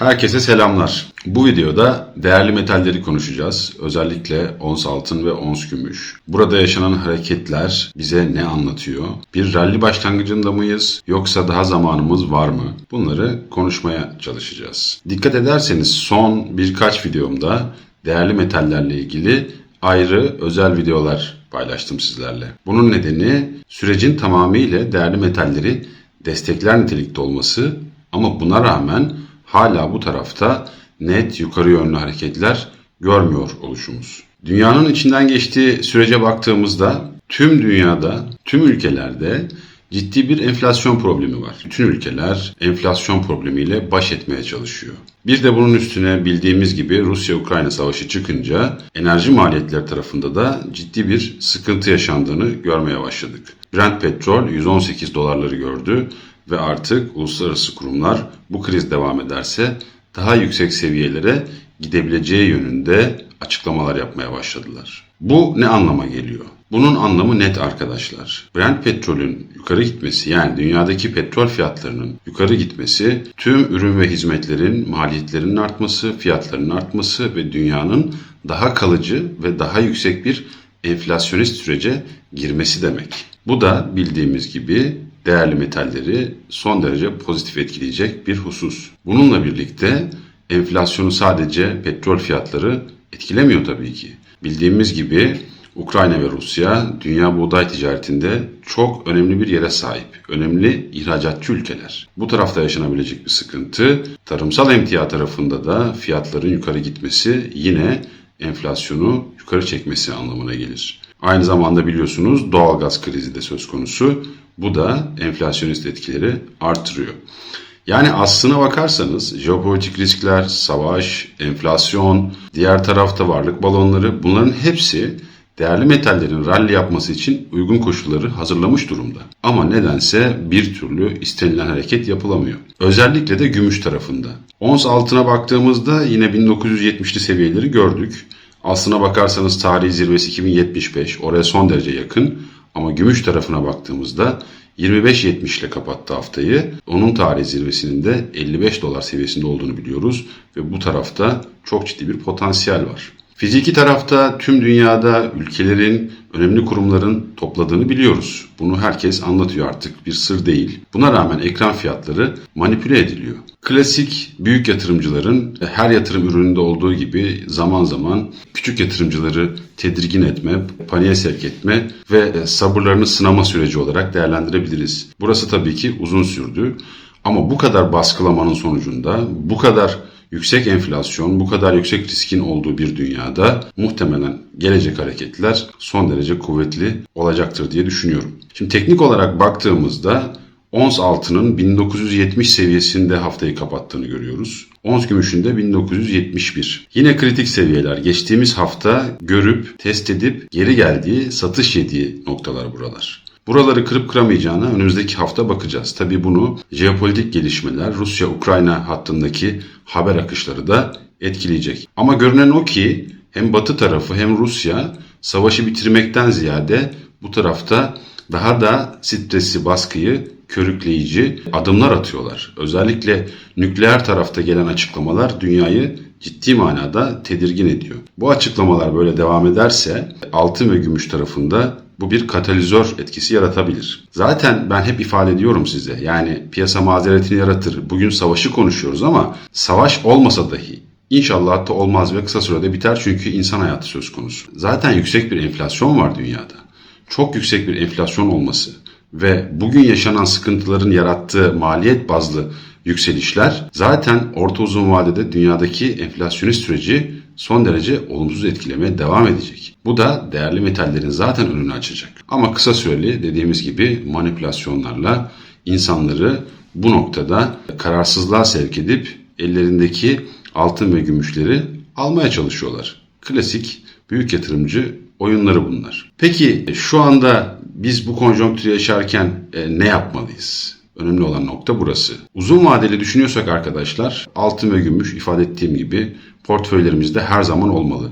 Herkese selamlar. Bu videoda değerli metalleri konuşacağız. Özellikle ons altın ve ons gümüş. Burada yaşanan hareketler bize ne anlatıyor? Bir ralli başlangıcında mıyız yoksa daha zamanımız var mı? Bunları konuşmaya çalışacağız. Dikkat ederseniz son birkaç videomda değerli metallerle ilgili ayrı özel videolar paylaştım sizlerle. Bunun nedeni sürecin tamamıyla değerli metalleri destekler nitelikte olması ama buna rağmen hala bu tarafta net yukarı yönlü hareketler görmüyor oluşumuz. Dünyanın içinden geçtiği sürece baktığımızda tüm dünyada, tüm ülkelerde ciddi bir enflasyon problemi var. Bütün ülkeler enflasyon problemiyle baş etmeye çalışıyor. Bir de bunun üstüne bildiğimiz gibi Rusya-Ukrayna savaşı çıkınca enerji maliyetleri tarafında da ciddi bir sıkıntı yaşandığını görmeye başladık. Brent petrol 118 dolarları gördü ve artık uluslararası kurumlar bu kriz devam ederse daha yüksek seviyelere gidebileceği yönünde açıklamalar yapmaya başladılar. Bu ne anlama geliyor? Bunun anlamı net arkadaşlar. Brent petrolün yukarı gitmesi yani dünyadaki petrol fiyatlarının yukarı gitmesi tüm ürün ve hizmetlerin maliyetlerinin artması, fiyatlarının artması ve dünyanın daha kalıcı ve daha yüksek bir enflasyonist sürece girmesi demek. Bu da bildiğimiz gibi değerli metalleri son derece pozitif etkileyecek bir husus. Bununla birlikte enflasyonu sadece petrol fiyatları etkilemiyor tabii ki. Bildiğimiz gibi Ukrayna ve Rusya dünya buğday ticaretinde çok önemli bir yere sahip. Önemli ihracatçı ülkeler. Bu tarafta yaşanabilecek bir sıkıntı tarımsal emtia tarafında da fiyatların yukarı gitmesi yine enflasyonu yukarı çekmesi anlamına gelir. Aynı zamanda biliyorsunuz doğalgaz krizi de söz konusu. Bu da enflasyonist etkileri artırıyor. Yani aslına bakarsanız jeopolitik riskler, savaş, enflasyon, diğer tarafta varlık balonları bunların hepsi değerli metallerin rally yapması için uygun koşulları hazırlamış durumda. Ama nedense bir türlü istenilen hareket yapılamıyor. Özellikle de gümüş tarafında. Ons altına baktığımızda yine 1970'li seviyeleri gördük. Aslına bakarsanız tarihi zirvesi 2075, oraya son derece yakın. Ama gümüş tarafına baktığımızda 25.70 ile kapattı haftayı. Onun tarihi zirvesinin de 55 dolar seviyesinde olduğunu biliyoruz ve bu tarafta çok ciddi bir potansiyel var. Fiziki tarafta tüm dünyada ülkelerin, önemli kurumların topladığını biliyoruz. Bunu herkes anlatıyor artık bir sır değil. Buna rağmen ekran fiyatları manipüle ediliyor. Klasik büyük yatırımcıların her yatırım ürününde olduğu gibi zaman zaman küçük yatırımcıları tedirgin etme, paniğe sevk etme ve sabırlarını sınama süreci olarak değerlendirebiliriz. Burası tabii ki uzun sürdü. Ama bu kadar baskılamanın sonucunda bu kadar yüksek enflasyon, bu kadar yüksek riskin olduğu bir dünyada muhtemelen gelecek hareketler son derece kuvvetli olacaktır diye düşünüyorum. Şimdi teknik olarak baktığımızda ons altının 1970 seviyesinde haftayı kapattığını görüyoruz. Ons gümüşün de 1971. Yine kritik seviyeler geçtiğimiz hafta görüp test edip geri geldiği satış yediği noktalar buralar. Buraları kırıp kıramayacağına önümüzdeki hafta bakacağız. Tabi bunu jeopolitik gelişmeler, Rusya-Ukrayna hattındaki haber akışları da etkileyecek. Ama görünen o ki hem Batı tarafı hem Rusya savaşı bitirmekten ziyade bu tarafta daha da stresli baskıyı körükleyici adımlar atıyorlar. Özellikle nükleer tarafta gelen açıklamalar dünyayı ciddi manada tedirgin ediyor. Bu açıklamalar böyle devam ederse altın ve gümüş tarafında bu bir katalizör etkisi yaratabilir. Zaten ben hep ifade ediyorum size. Yani piyasa mazeretini yaratır. Bugün savaşı konuşuyoruz ama savaş olmasa dahi İnşallah hatta olmaz ve kısa sürede biter çünkü insan hayatı söz konusu. Zaten yüksek bir enflasyon var dünyada. Çok yüksek bir enflasyon olması ve bugün yaşanan sıkıntıların yarattığı maliyet bazlı yükselişler zaten orta uzun vadede dünyadaki enflasyonist süreci son derece olumsuz etkilemeye devam edecek. Bu da değerli metallerin zaten önünü açacak. Ama kısa süreli dediğimiz gibi manipülasyonlarla insanları bu noktada kararsızlığa sevk edip ellerindeki altın ve gümüşleri almaya çalışıyorlar. Klasik büyük yatırımcı oyunları bunlar. Peki şu anda biz bu konjonktürü yaşarken e, ne yapmalıyız? Önemli olan nokta burası. Uzun vadeli düşünüyorsak arkadaşlar altın ve gümüş ifade ettiğim gibi portföylerimizde her zaman olmalı.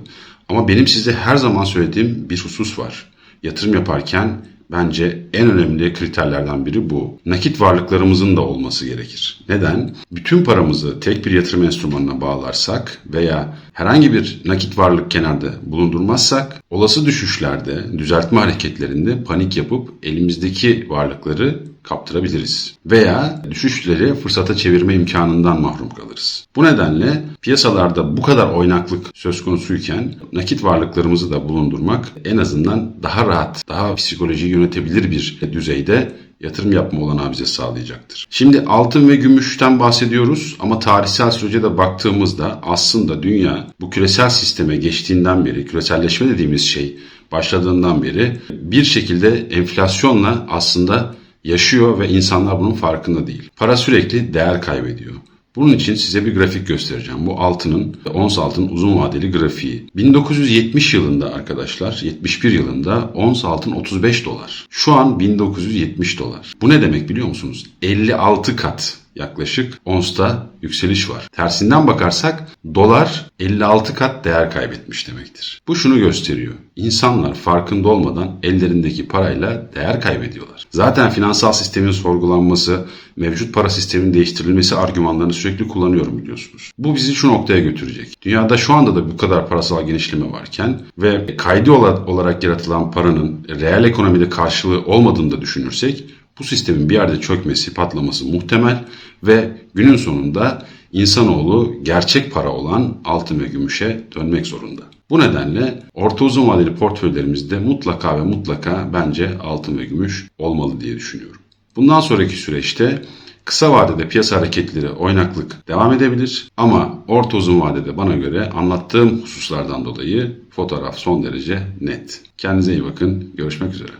Ama benim size her zaman söylediğim bir husus var. Yatırım yaparken bence en önemli kriterlerden biri bu. Nakit varlıklarımızın da olması gerekir. Neden? Bütün paramızı tek bir yatırım enstrümanına bağlarsak veya herhangi bir nakit varlık kenarda bulundurmazsak olası düşüşlerde, düzeltme hareketlerinde panik yapıp elimizdeki varlıkları kaptırabiliriz. Veya düşüşleri fırsata çevirme imkanından mahrum kalırız. Bu nedenle piyasalarda bu kadar oynaklık söz konusuyken nakit varlıklarımızı da bulundurmak en azından daha rahat, daha psikolojiyi yönetebilir bir düzeyde yatırım yapma olanağı bize sağlayacaktır. Şimdi altın ve gümüşten bahsediyoruz ama tarihsel sürece de baktığımızda aslında dünya bu küresel sisteme geçtiğinden beri, küreselleşme dediğimiz şey başladığından beri bir şekilde enflasyonla aslında yaşıyor ve insanlar bunun farkında değil. Para sürekli değer kaybediyor. Bunun için size bir grafik göstereceğim. Bu altının, ons altın uzun vadeli grafiği. 1970 yılında arkadaşlar, 71 yılında ons altın 35 dolar. Şu an 1970 dolar. Bu ne demek biliyor musunuz? 56 kat yaklaşık onsta yükseliş var. Tersinden bakarsak dolar 56 kat değer kaybetmiş demektir. Bu şunu gösteriyor. İnsanlar farkında olmadan ellerindeki parayla değer kaybediyorlar. Zaten finansal sistemin sorgulanması, mevcut para sisteminin değiştirilmesi argümanlarını sürekli kullanıyorum biliyorsunuz. Bu bizi şu noktaya götürecek. Dünyada şu anda da bu kadar parasal genişleme varken ve kaydı olarak yaratılan paranın reel ekonomide karşılığı olmadığını da düşünürsek bu sistemin bir yerde çökmesi, patlaması muhtemel ve günün sonunda insanoğlu gerçek para olan altın ve gümüşe dönmek zorunda. Bu nedenle orta uzun vadeli portföylerimizde mutlaka ve mutlaka bence altın ve gümüş olmalı diye düşünüyorum. Bundan sonraki süreçte kısa vadede piyasa hareketleri oynaklık devam edebilir ama orta uzun vadede bana göre anlattığım hususlardan dolayı fotoğraf son derece net. Kendinize iyi bakın. Görüşmek üzere.